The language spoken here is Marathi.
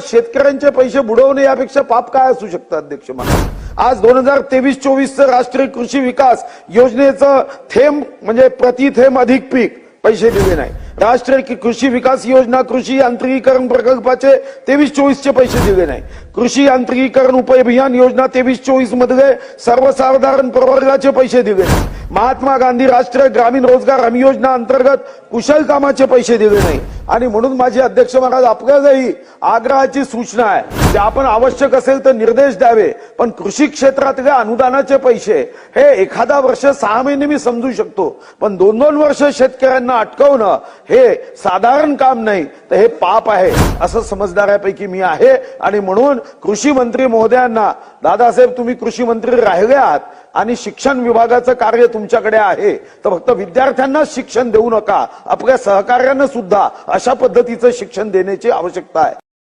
शेतकऱ्यांचे पैसे बुडवणे यापेक्षा पाप काय असू शकतं अध्यक्ष महाराज? आज दोन हजार तेवीस चोवीसचं राष्ट्रीय कृषी विकास योजनेचं थेंब म्हणजे प्रति थेंब अधिक पीक पैसे दिले नाही. राष्ट्रीय कृषी विकास योजना कृषी यांत्रिकीकरण प्रकल्पाचे तेवीस चोवीसचे पैसे दिले नाही. कृषी यांत्रिकीकरण उपअभियान योजना तेवीस चोवीस मधले सर्वसाधारण प्रवर्गाचे पैसे दिले नाही. महात्मा गांधी राष्ट्रीय ग्रामीण रोजगार हमी योजना अंतर्गत कुशल कामाचे पैसे दिले नाही. आणि म्हणून माझे अध्यक्ष महाराज आपल्यालाही आग्रहाची सूचना आहे. की आपण आवश्यक असेल तर निर्देश द्यावे पण कृषी क्षेत्रातल्या अनुदानाचे पैसे हे एखादा वर्ष सहा महिने मी समजू शकतो पण दोन दोन वर्ष शेतकऱ्यांना अटकवणं हे साधारण काम नाही तर हे पाप आहे असं समजदारापैकी मी आहे. आणि म्हणून कृषी मंत्री महोदयांना दादासाहेब तुम्ही कृषी मंत्री राहिले आहात आणि शिक्षण विभागाचं कार्य तुमच्याकडे आहे तर फक्त विद्यार्थ्यांनाच शिक्षण देऊ नका आपल्या सहकार्यानं सुद्धा अशा पद्धतीचं शिक्षण देण्याची आवश्यकता आहे.